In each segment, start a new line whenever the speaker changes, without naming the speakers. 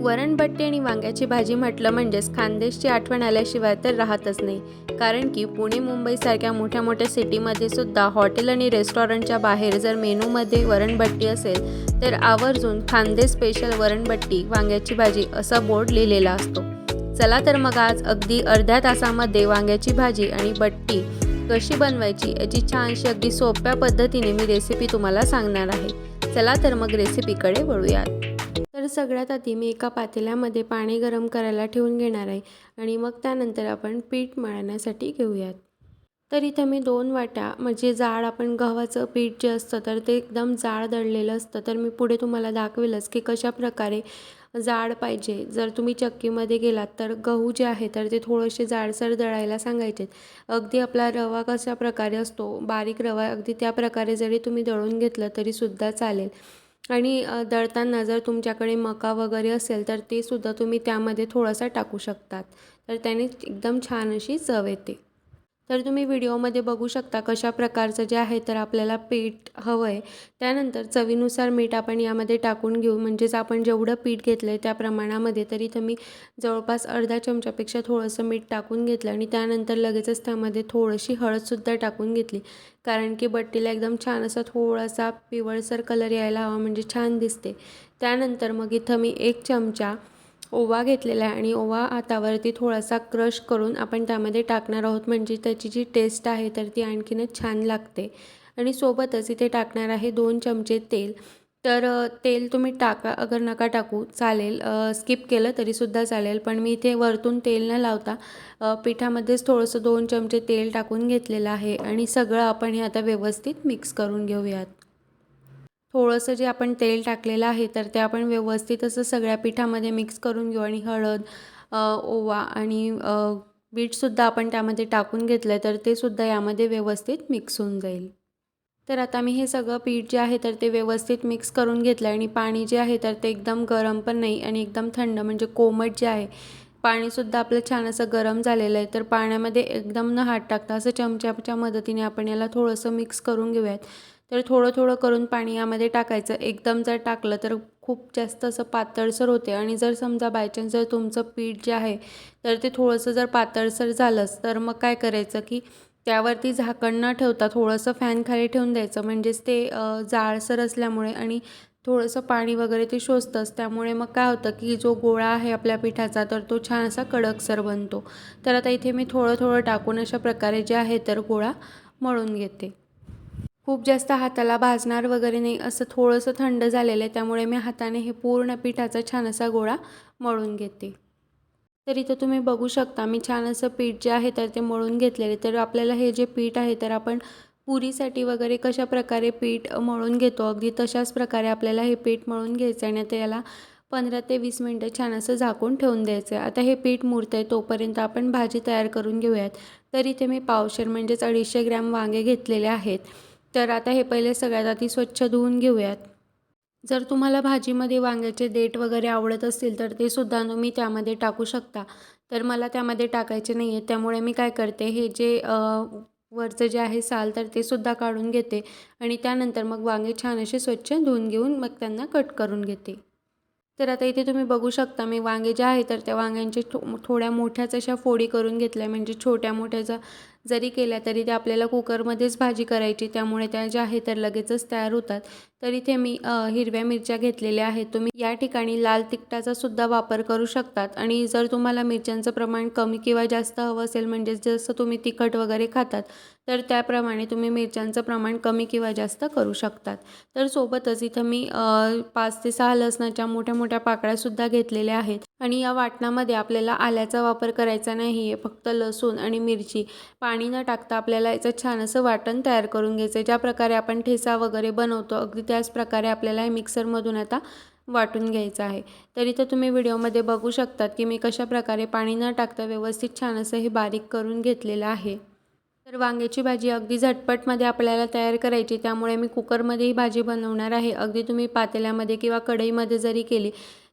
वरणबट्टी आणि वांग्याची भाजी म्हटलं म्हणजेच खानदेशची आठवण आल्याशिवाय तर राहतच नाही. कारण की पुणे मुंबईसारख्या मोठ्या मोठ्या सिटीमध्ये सुद्धा हॉटेल आणि रेस्टॉरंटच्या बाहेर जर मेनूमध्ये वरणबट्टी असेल तर आवर्जून खानदेश स्पेशल वरणबट्टी वांग्याची भाजी असा बोर्ड लिहिलेला असतो. चला तर मग आज अगदी अर्ध्या तासामध्ये वांग्याची भाजी आणि बट्टी कशी बनवायची याची छानशी अगदी सोप्या पद्धतीने मी रेसिपी तुम्हाला सांगणार आहे. चला तर मग रेसिपीकडे वळूयात. तर सगळ्यात आधी मी एका पातेल्यामध्ये पाणी गरम करायला ठेवून घेणार आहे आणि मग त्यानंतर आपण पीठ मळण्यासाठी घेऊयात. तर इथं मी दोन वाट्या म्हणजे जाड आपण गव्हाचं पीठ जे असतं तर ते एकदम जाड दळलेलं असतं. तर मी पुढे तुम्हाला दाखवेलच की कशा प्रकारे जाड पाहिजे. जर तुम्ही चक्कीमध्ये गेलात तर गहू जे आहे तर ते थोडेसे जाडसर दळायला सांगायचे अगदी आपला रवा कशा प्रकारे असतो बारीक रवा अगदी त्या प्रकारे जरी तुम्ही दळून घेतलं तरीसुद्धा चालेल. आणि दळताना जर तुमच्याकडे मका वगैरे असेल तर ते सुद्धा तुम्ही त्यामध्ये थोडासा टाकू शकतात. तर त्याने एकदम छान अशी चव येते. तर तुम्ही व्हिडिओमध्ये बघू शकता कशा प्रकारचं जे आहे तर आपल्याला पीठ हवं आहे त्यानंतर चवीनुसार मीठ आपण यामध्ये टाकून घेऊ. म्हणजेच आपण जेवढं पीठ घेतलं आहे त्या प्रमाणामध्ये तर इथं मी जवळपास अर्धा चमच्यापेक्षा थोडंसं मीठ टाकून घेतलं आणि त्यानंतर लगेचच त्यामध्ये थोडीशी हळदसुद्धा टाकून घेतली. कारण की बट्टीला एकदम छान असा थोडासा पिवळसर कलर यायला हवा म्हणजे छान दिसते. त्यानंतर मग इथं मी एक चमचा ओवा घेतलेला आहे आणि ओवा हातावरती थोडासा क्रश करून आपण त्यामध्ये टाकणार आहोत. म्हणजे त्याची जी टेस्ट आहे तर ती आणखीनच छान लागते. आणि सोबतच इथे टाकणार आहे दोन चमचे तेल. तर तेल तुम्ही टाका अगर नका टाकू चालेल. स्किप केलं तरीसुद्धा चालेल. पण मी इथे वरतून तेल न लावता पिठामध्येच थोडंसं दोन चमचे तेल टाकून घेतलेलं आहे. आणि सगळं आपण हे आता व्यवस्थित मिक्स करून घेऊयात. थोडंसं जे आपण तेल टाकलेलं आहे तर ते आपण व्यवस्थित असं सगळ्या पिठामध्ये मिक्स करून घेऊ आणि हळद ओवा आणि बीटसुद्धा आपण त्यामध्ये टाकून घेतलं आहे तर ते सुद्धा यामध्ये व्यवस्थित मिक्स होऊन जाईल. तर आता मी हे सगळं पीठ जे आहे तर ते व्यवस्थित मिक्स करून घेतलं आहे आणि पाणी जे आहे तर ते एकदम गरम पण नाही आणि एकदम थंड म्हणजे कोमट जे आहे पाणीसुद्धा आपलं छान असं गरम झालेलं आहे तर पाण्यामध्ये एकदम न हात टाकता असं चमच्याच्या मदतीने आपण याला थोडंसं मिक्स करून घेऊयात. तर थोडं थोडं करून पाणी यामध्ये टाकायचं. एकदम जर टाकलं तर खूप जास्त असं पातळसर होते. आणि जर समजा बायचान्स जर तुमचं पीठ जे आहे तर ते थोडंसं जर पातळसर झालंच तर मग काय करायचं की त्यावरती झाकण न ठेवता थोडंसं फॅन खाली ठेवून द्यायचं. म्हणजेच ते जाळसर असल्यामुळे आणि थोडंसं पाणी वगैरे ते शोषतंच. त्यामुळे मग काय होतं की जो गोळा आहे आपल्या पिठाचा तर तो छान असा कडकसर बनतो. तर आता इथे मी थोडं थोडं टाकून अशा प्रकारे जे आहे तर गोळा मळून घेते. खूप जास्त हाताला भाजणार वगैरे नाही असं थोडंसं थंड झालेलं आहे. त्यामुळे मी हाताने हे पूर्ण पिठाचा छान असा गोळा मळून घेते. तर इथं तुम्ही बघू शकता मी छान असं पीठ जे आहे तर ते मळून घेतलेले तर आपल्याला हे जे पीठ आहे तर आपण पुरीसाठी वगैरे कशा प्रकारे पीठ मळून घेतो अगदी तशाच प्रकारे आपल्याला हे पीठ मळून घ्यायचं आणि आता याला पंधरा ते वीस मिनटं छान असं झाकून ठेवून द्यायचं आहे. आता हे पीठ मुरतं आहे तोपर्यंत आपण भाजी तयार करून घेऊयात. तर इथे मी पावशेर म्हणजेच अडीचशे ग्रॅम वांगे घेतलेले आहेत. तर आता हे पहिले सगळ्यात आधी स्वच्छ धुवून घेऊयात. जर तुम्हाला भाजीमध्ये वांग्याचे देठ वगैरे आवडत असतील तर ते सुद्धा तुम्ही त्यामध्ये टाकू शकता. तर मला त्यामध्ये टाकायचे नाही आहे त्यामुळे मी काय करते हे जे वरचं जे आहे साल तर ते सुद्धा काढून घेते आणि त्यानंतर मग वांगे छान असे स्वच्छ धुवून घेऊन मग त्यांना कट करून घेते. तर आता इथे तुम्ही बघू शकता मी वांगे जे आहे तर त्या वांग्यांचे थो थोड्या मोठ्याच अशा फोडी करून घेतल्या. म्हणजे छोट्या मोठ्याचा जरी केल्या तरी त्या आपल्याला कुकरमध्येच भाजी करायची त्यामुळे त्या ज्या आहे तर लगेचच तयार होतात. तर इथे मी हिरव्या मिरच्या घेतलेल्या आहेत. तुम्ही या ठिकाणी लाल तिखटाचा सुद्धा वापर करू शकतात. आणि जर तुम्हाला मिरच्यांचं प्रमाण कमी किंवा जास्त हवं असेल म्हणजे जसं तुम्ही तिखट वगैरे खातात तर त्याप्रमाणे तुम्ही मिरच्यांचं प्रमाण कमी किंवा जास्त करू शकतात. तर सोबतच इथं मी पाच ते सहा लसणाच्या मोठ्या मोठ्या पाकळ्यासुद्धा घेतलेल्या आहेत. आणि या वाटणामध्ये आपल्याला आल्याचा वापर करायचा नाही आहे फक्त लसूण आणि मिरची. पाणी न टाकता आपल्याला याचं छान असं वाटण तयार करून घ्यायचं आहे ज्या प्रकारे आपण ठेचा वगैरे बनवतो अगदी त्याच प्रकारे आपल्याला हे मिक्सरमधून आता वाटून घ्यायचं आहे. तर इथं तुम्ही व्हिडिओमध्ये बघू शकतात की मी कशा प्रकारे पाणी न टाकता व्यवस्थित छान असं हे बारीक करून घेतलेलं आहे. तर वांग्याची भाजी अगदी झटपटमध्ये आपल्याला तयार करायची त्यामुळे मी कुकरमध्ये ही भाजी बनवणार आहे. अगदी तुम्ही पातेल्यामध्ये किंवा कढईमध्ये जरी केली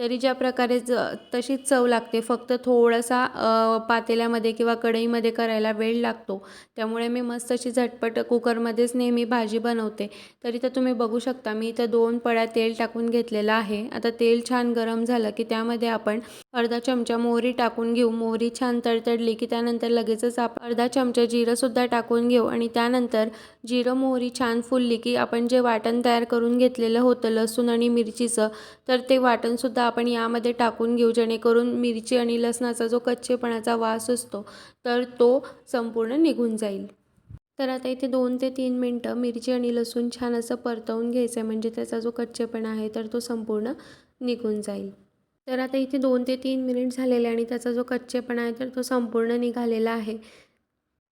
तरी ज्या प्रकारे ज तशीच चव लागते. फक्त थोडासा पातेल्यामध्ये किंवा कढईमध्ये करायला वेळ लागतो. त्यामुळे मी मस्त अशी झटपट कुकरमध्येच नेहमी भाजी बनवते. तरी तर तुम्ही बघू शकता मी इथं दोन पळ्या तेल टाकून घेतलेलं आहे. आता तेल छान गरम झालं की त्यामध्ये आपण अर्धा चमचा मोहरी टाकून घेऊ. मोहरी छान तडतडली की त्यानंतर लगेचच आपण अर्धा चमचा जिरंसुद्धा टाकून घेऊ आणि त्यानंतर जिरं मोहरी छान फुलली की आपण जे वाटण तयार करून घेतलेलं होतं लसूण आणि मिरचीचं तर ते वाटणसुद्धा आपण यामध्ये टाकून घेऊ जेणेकरून मिरची आणि लसणाचा जो कच्चेपणाचा वास असतो तर तो संपूर्ण निघून जाईल. तर आता इथे दोन ते तीन मिनटं मिरची आणि लसूण छान असं परतवून घ्यायचं आहे म्हणजे त्याचा जो कच्चेपणा आहे तर तो संपूर्ण निघून जाईल. तर आता इथे दोन ते तीन मिनिट झालेले आणि त्याचा जो कच्चेपणा आहे तर तो संपूर्ण निघालेला आहे.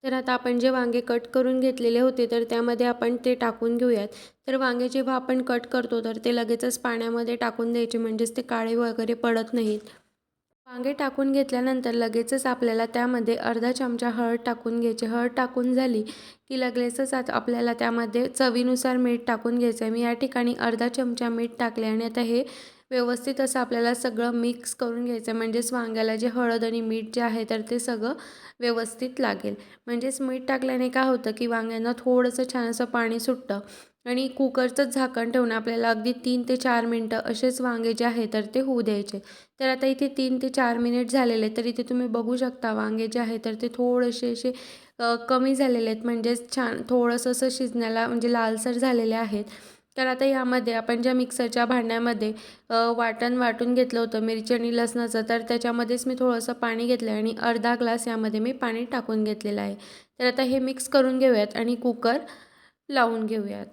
तर आता आपण जे वांगे कट करून घेतलेले होते तर त्यामध्ये आपण ते टाकून घेऊयात. तर वांगे जेव्हा आपण कट करतो तर ते लगेचच पाण्यामध्ये टाकून द्यायचे म्हणजेच ते काळे वगैरे पडत नाहीत. वांगे टाकून घेतल्यानंतर लगेचच आपल्याला त्यामध्ये अर्धा चमचा हळद टाकून घ्यायची. हळद टाकून झाली की लगेचच आता आपल्याला त्यामध्ये चवीनुसार मीठ टाकून घ्यायचं आहे मी या ठिकाणी अर्धा चमचा मीठ टाकले आणि आता हे व्यवस्थित असं आपल्याला सगळं मिक्स करून घ्यायचं आहे म्हणजेच वांग्याला जे हळद आणि मीठ जे आहे तर ते सगळं व्यवस्थित लागेल. म्हणजेच मीठ टाकल्याने काय होतं की वांग्यांना थोडंसं छान असं पाणी सुटतं आणि कुकरचंच झाकण ठेवून आपल्याला अगदी तीन ते चार मिनटं असेच वांगे जे आहे तर ते होऊ द्यायचे. तर आता इथे तीन ते चार मिनिट झालेले तर इथे तुम्ही बघू शकता वांगे जे आहे तर ते थोडेसे असे कमी झालेले आहेत. म्हणजेच छान थोडंसं असं शिजण्याला म्हणजे लालसर झालेले आहेत. तर आता यामध्ये आपण ज्या मिक्सरच्या भांड्यामध्ये वाटण वाटून घेतलं होतं मिरची आणि लसणाचं तर त्याच्यामध्येच मी थोडंसं पाणी घेतलं आहे आणि अर्धा ग्लास यामध्ये मी पाणी टाकून घेतलेलं आहे. तर आता हे मिक्स करून घेऊयात आणि कुकर लावून घेऊयात.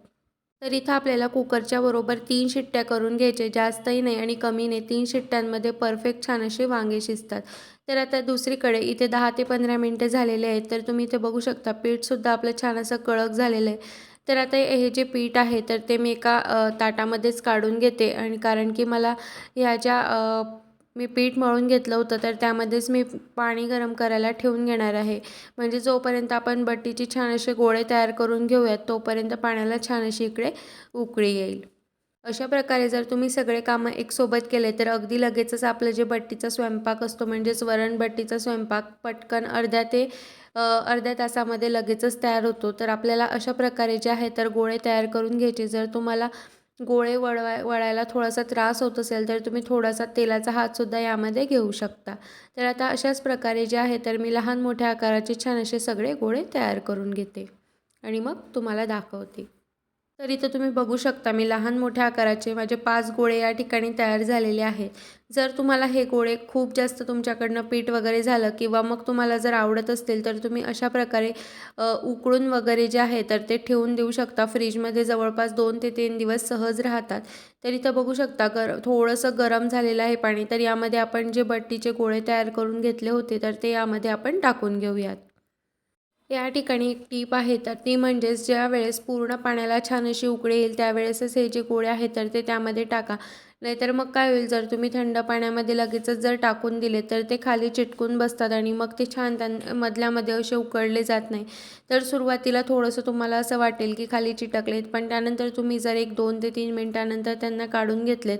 तर इथं आपल्याला कुकरच्या बरोबर तीन शिट्ट्या करून घ्यायचे जास्तही नाही आणि कमी नाही. तीन शिट्ट्यांमध्ये परफेक्ट छान असे वांगे शिजतात. तर आता दुसरीकडे इथे दहा ते पंधरा मिनटं झालेले आहेत तर तुम्ही इथे बघू शकता पीठसुद्धा आपलं छान असं कळक झालेलं आहे. तर आता हे जे पीठ आहे तर ते मी एका ताटामध्येच काढून घेते. आणि कारण की मला ह्या ज्या मी पीठ मळून घेतलं होतं तर त्यामध्येच मी पाणी गरम करायला ठेवून घेणार आहे. म्हणजे जोपर्यंत आपण बट्टीची छान असे गोळे तयार करून घेऊयात तोपर्यंत पाण्याला छान अशी इकडे उकळी येईल. अशा प्रकारे जर तुम्ही सगळे कामं एकसोबत केले तर अगदी लगेचच आपलं जे बट्टीचा स्वयंपाक असतो म्हणजेच वरण बट्टीचा स्वयंपाक पटकन अर्ध्या ते अर्ध्या तासामध्ये लगेचच तयार होतो. तर आपल्याला अशा प्रकारे जे आहे तर गोळे तयार करून घ्यायचे. जर तुम्हाला गोळे वळवाय वळायला थोडासा त्रास होत असेल तर तुम्ही थोडासा तेलाचा हातसुद्धा यामध्ये घेऊ शकता. तर आता अशाच प्रकारे जे आहे तर मी लहान मोठ्या आकाराचे छान असे सगळे गोळे तयार करून घेते. आणि मग तुम्हाला दाखवते. तर इथं तुम्ही बघू शकता मी लहान मोठ्या आकाराचे माझे पाच गोळे या ठिकाणी तयार झालेले आहेत. जर तुम्हाला हे गोळे खूप जास्त तुमच्याकडनं पीठ वगैरे झालं किंवा मग तुम्हाला जर आवडत असतील तर तुम्ही अशा प्रकारे उकळून वगैरे जे आहे तर ते ठेवून देऊ शकता. फ्रीजमध्ये जवळपास दोन ते तीन दिवस सहज राहतात. तर इथं बघू शकता गर थोडंसं गरम झालेलं आहे पाणी. तर यामध्ये आपण जे बट्टीचे गोळे तयार करून घेतले होते तर ते यामध्ये आपण टाकून घेऊयात. या ठिकाणी एक टीप आहे तर ती म्हणजेच ज्या वेळेस पूर्ण पाण्याला छान अशी उकळी येईल त्यावेळेसच हे जे गोळे आहेत तर ते त्यामध्ये टाका. नाहीतर मग काय होईल जर तुम्ही थंड पाण्यामध्ये लगेचच जर टाकून दिले तर ते खाली चिटकून बसतात आणि मग ते छान त्यां मधल्यामध्ये असे उकळले जात नाही. तर सुरुवातीला थोडंसं तुम्हाला असं वाटेल की खाली चिटकलेत पण त्यानंतर तुम्ही जर एक दोन ते तीन मिनटानंतर त्यांना काढून घेतलेत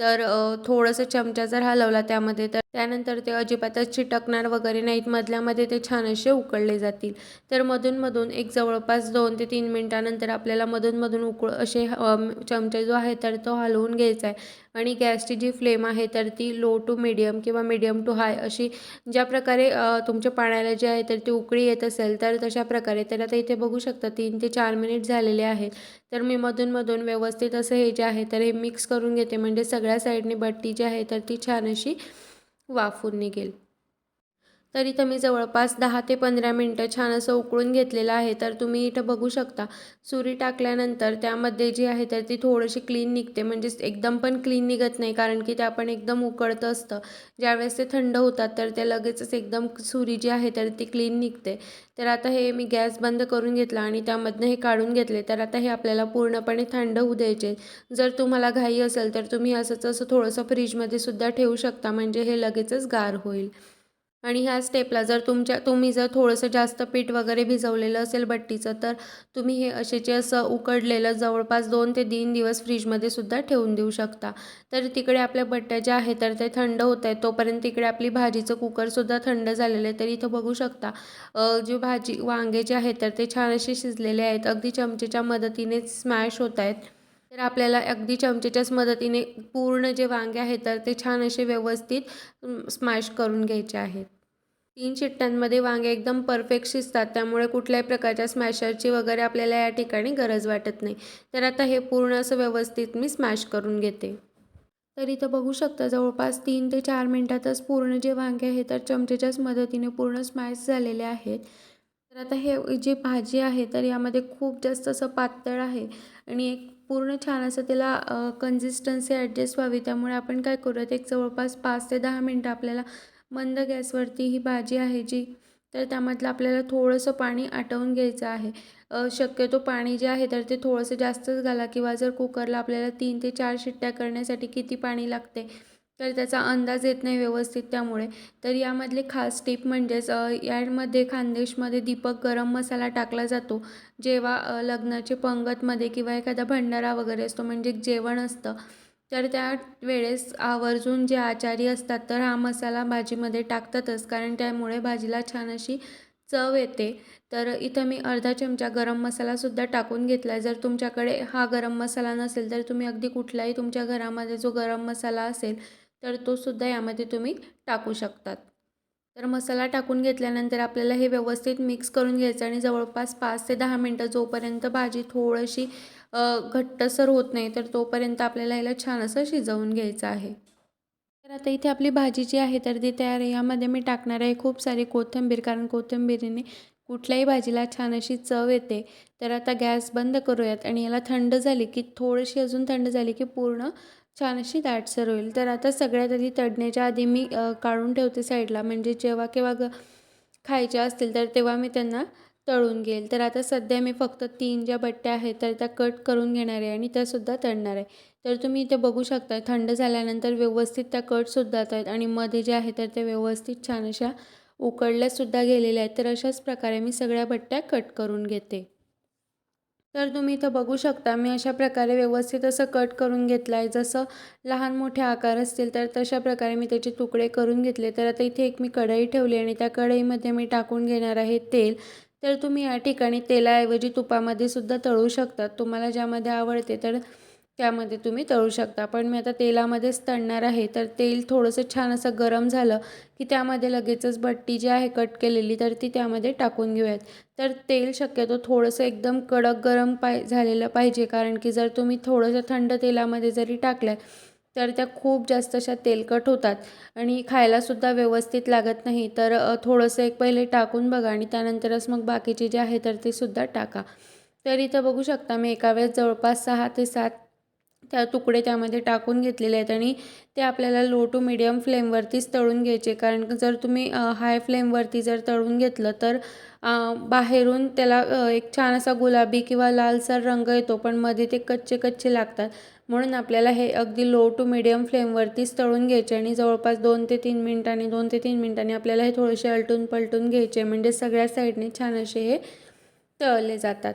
तर थोडंसं चमचा जर हलवला त्यामध्ये तर त्यानंतर ते अजिबातच चिटकणार वगैरे नाहीत. मधल्यामध्ये ते छान असे उकळले जातील. तर मधूनमधून एक जवळपास दोन ते तीन मिनटानंतर आपल्याला मधूनमधून उकळ असे चमचा जो आहे तर तो हलवून घ्यायचा आहे. आणि गॅसची जी फ्लेम आहे तर ती लो टू मिडियम किंवा मिडियम टू हाय अशी ज्या प्रकारे तुमच्या पाण्याला जे आहे तर ती उकळी येत असेल तर तशा प्रकारे तर आता इथे बघू शकता. तीन ते चार मिनिट झालेले आहेत. तर मी मधूनमधून व्यवस्थित असं हे जे आहे तर हे मिक्स करून घेते. म्हणजे सगळ्या साईडने बट्टी जी आहे तर ती छान अशी वाफून निघेल. तर इथं मी जवळपास दहा ते पंधरा मिनटं छान असं उकळून घेतलेलं आहे तर तुम्ही इथं बघू शकता. सुरी टाकल्यानंतर त्यामध्ये जी आहे तर ती थोडीशी क्लीन निघते. म्हणजेच एकदम पण क्लीन निघत नाही कारण की ते आपण एकदम उकळतं असतं. ज्यावेळेस ते थंड होतात तर ते लगेचच एकदम सुरी जी आहे तर ती क्लीन निघते. तर आता हे मी गॅस बंद करून घेतला आणि त्यामधनं हे काढून घेतले. तर आता हे आपल्याला पूर्णपणे थंड होऊ द्यायचे. जर तुम्हाला घाई असेल तर तुम्ही असंच असं थोडंसं फ्रीजमध्ये सुद्धा ठेवू शकता. म्हणजे हे लगेचच गार होईल. आणि ह्या स्टेपला जर तुमच्या तुम्ही जर थोडंसं जास्त पीठ वगैरे भिजवलेलं असेल बट्टीचं तर तुम्ही हे असे जे असं उकडलेलं जवळपास दोन ते तीन दिवस फ्रीजमध्ये सुद्धा ठेवून देऊ शकता. तर तिकडे आपल्या बट्ट्या ज्या आहेत तर ते थंड होत आहेत. तोपर्यंत तिकडे आपली भाजीचं कुकरसुद्धा थंड झालेलं आहे. तर इथं बघू शकता जे जी भाजी वांगे जे आहेत तर ते छान असे शिजलेले आहेत. अगदी चमचेच्या मदतीने स्मॅश होत आहेत. तर आपल्याला अगदी चमचेच्याच मदतीने पूर्ण जे वांगे आहेत तर ते छान असे व्यवस्थित स्मॅश करून घ्यायचे आहेत. तीन शिट्ट्यांमध्ये वांगे एकदम परफेक्ट शिजतात त्यामुळे कुठल्याही प्रकारच्या स्मॅशरची वगैरे आपल्याला या ठिकाणी गरज वाटत नाही. तर आता हे पूर्ण असं व्यवस्थित मी स्मॅश करून घेते. तर इथं बघू शकता जवळपास तीन ते चार मिनटातच पूर्ण जे वांगे आहेत तर चमचेच्याच मदतीने पूर्ण स्मॅश झालेले आहेत. तर आता हे जी भाजी आहे तर यामध्ये खूप जास्त असं पातळ आहे आणि एक पूर्ण छान असं त्याला कन्सिस्टन्सी ॲडजस्ट व्हावी. त्यामुळे आपण काय करूयात एक जवळपास पाच ते दहा मिनटं आपल्याला मंद गॅसवरती ही भाजी आहे जी तर त्यामधलं आपल्याला थोडंसं पाणी आटवून घ्यायचं आहे. शक्यतो पाणी जे आहे तर ते थोडंसं जास्तच घाला किंवा जर कुकरला आपल्याला तीन ते चार शिट्ट्या करण्यासाठी किती पाणी लागते तर त्याचा अंदाज येत नाही व्यवस्थित त्यामुळे. तर यामधले खास टीप म्हणजेच यामध्ये खानदेशमध्ये दीपक गरम मसाला टाकला जातो. जेव्हा लग्नाचे पंगतमध्ये किंवा एखादा भंडारा वगैरे असतो म्हणजे जेवण असतं तर त्या वेळेस आवर्जून जे आचारी असतात तर हा मसाला भाजीमध्ये टाकतातच. कारण त्यामुळे भाजीला छान अशी चव येते. तर इथं मी अर्धा चमचा गरम मसालासुद्धा टाकून घेतला आहे जर तुमच्याकडे हा गरम मसाला नसेल तर तुम्ही अगदी कुठलाही तुमच्या घरामध्ये जो गरम मसाला असेल तर तो सुद्धा यामध्ये तुम्ही टाकू शकतात. तर मसाला टाकून घेतल्यानंतर आपल्याला हे व्यवस्थित मिक्स करून घ्यायचं आणि जवळपास पाच ते दहा मिनटं जोपर्यंत भाजी थोडीशी घट्टसर होत नाही तर तोपर्यंत आपल्याला याला छान असं शिजवून घ्यायचं आहे. तर आता इथे आपली भाजी जी आहे तर ती तयार आहे. यामध्ये मी टाकणार आहे खूप सारी कोथिंबीर कारण कोथिंबीरीने कुठल्याही भाजीला छान अशी चव येते. तर आता गॅस बंद करूयात आणि याला थंड झाली की थोडीशी अजून थंड झाली की पूर्ण छान अशी दाटसर होईल. तर आता सगळ्यात आधी तळण्याच्या आधी मी काढून ठेवते साईडला. म्हणजे जेव्हा केव्हा ग खायच्या असतील तर तेव्हा मी त्यांना तळून घेईल. तर आता सध्या मी फक्त तीन ज्या बट्ट्या आहेत तर त्या कट करून घेणार आहे आणि त्यासुद्धा तळणार आहे. तर तुम्ही इथे बघू शकता थंड झाल्यानंतर व्यवस्थित त्या कटसुद्धा आहेत आणि मध्ये जे आहे तर ते व्यवस्थित छान अशा उकडल्यासुद्धा गेलेल्या आहेत. तर अशाच प्रकारे मी सगळ्या बट्ट्या कट करून घेते. तर तुम्ही इथं बघू शकता मी अशा प्रकारे व्यवस्थित असं कट करून घेतलं आहे जसं लहान मोठे आकार असतील तर तशा प्रकारे मी त्याचे तुकडे करून घेतले. तर आता इथे एक मी कढई ठेवली आणि त्या कढईमध्ये मी टाकून घेणार आहे तेल. तर तुम्ही या ठिकाणी तेलाऐवजी तुपामध्ये सुद्धा तळू शकतात तुम्हाला ज्यामध्ये आवडते तर त्यामध्ये तुम्ही तळू शकता. पण मी आता तेलामध्येच तळणार आहे. तर तेल थोडंसं छान असं गरम झालं की त्यामध्ये लगेचच बट्टी जी आहे कट केलेली तर ती त्यामध्ये टाकून घेऊयात. तर तेल शक्यतो थोडंसं एकदम कडक गरम पाय झालेलं पाहिजे. कारण की जर तुम्ही थोडंसं थंड तेलामध्ये जरी टाकलं तर त्या खूप जास्त अशा तेलकट होतात. आणि खायलासुद्धा व्यवस्थित लागत नाही. तर थोडंसं एक पहिले टाकून बघा आणि त्यानंतरच मग बाकीचे जे आहे तर ते सुद्धा टाका. तर इथं बघू शकता मी एका वेळेस जवळपास सहा ते सात त्या तुकडे त्यामध्ये टाकून घेतलेले आहेत आणि ते आपल्याला लो टू मिडियम फ्लेमवरतीच तळून घ्यायचे. कारण जर तुम्ही हाय फ्लेमवरती जर तळून घेतलं तर बाहेरून त्याला एक छान असा गुलाबी किंवा लालसर रंग येतो पण मध्ये ते कच्चे कच्चे लागतात. म्हणून आपल्याला हे अगदी लो टू मिडियम फ्लेमवरतीच तळून घ्यायचे आणि जवळपास दोन ते तीन मिनिटांनी दोन ते तीन मिनिटांनी आपल्याला हे थोडेसे अलटून पलटून घ्यायचे. म्हणजे सगळ्या साईडने छान असे हे तळले जातात.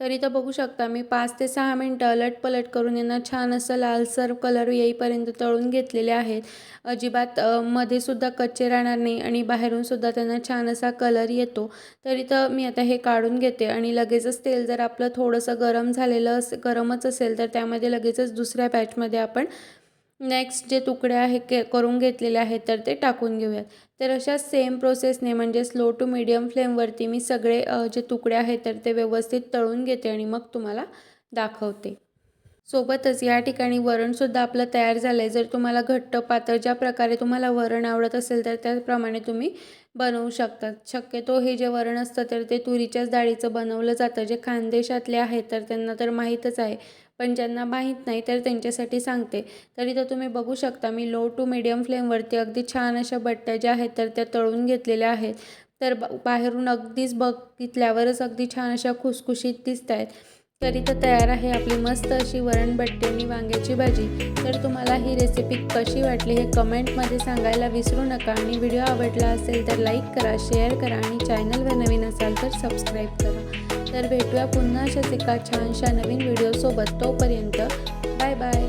तर इथं बघू शकता मी पाच ते सहा मिनटं अलट पलट करून यांना छान असं लालसर कलर येईपर्यंत तळून घेतलेले आहेत. अजिबात मध्येसुद्धा मध्ये सुद्धा कच्चे राहणार नाही आणि बाहेरून सुद्धा त्यांना छान असा कलर येतो. तर इथं मी आता हे काढून घेते आणि लगेचच तेल जर आपलं थोडंसं गरम झालेलं अस गरमच असेल तर त्यामध्ये लगेचच दुसऱ्या बॅचमध्ये आपण नेक्स्ट जे तुकडे आहे के करून घेतलेले आहेत तर ते टाकून घेऊयात. तर अशा सेम प्रोसेसने म्हणजे स्लो टू मीडियम फ्लेमवरती मी सगळे जे तुकडे आहेत तर ते व्यवस्थित तळून घेते आणि मग तुम्हाला दाखवते. सोबतच या ठिकाणी वरणसुद्धा आपलं तयार झालं आहे जर तुम्हाला घट्ट पातळ ज्या प्रकारे तुम्हाला वरण आवडत असेल तर त्याप्रमाणे तुम्ही बनवू शकतात शक्यतो हे जे वरण असतं तर ते तुरीच्याच डाळीचं बनवलं जातं. जे खानदेशातले आहेत तर त्यांना तर माहीतच आहे. पण ज्यांना माहीत नाही तर त्यांच्यासाठी सांगते. तर इथं तुम्ही बघू शकता मी लो टू मिडियम फ्लेमवरती अगदी छान अशा बट्ट्या ज्या आहेत तर त्या तळून घेतलेल्या आहेत. तर बाहेरून अगदीच बघितल्यावरच अगदी छान अशा खुसखुशीत दिसत आहेत तर इथं तयार आहे आपली मस्त अशी वरण वरणबट्टी आणि वांग्याची भाजी. तर तुम्हाला ही रेसिपी कशी वाटली हे कमेंटमध्ये सांगायला विसरू नका. आणि व्हिडिओ आवडला असेल तर लाईक करा शेअर करा आणि चॅनलवर नवीन असाल तर सबस्क्राईब करा. तर भेटूया पुन्हा अशाच एका छानशा नवीन व्हिडिओसोबत तोपर्यंत बाय बाय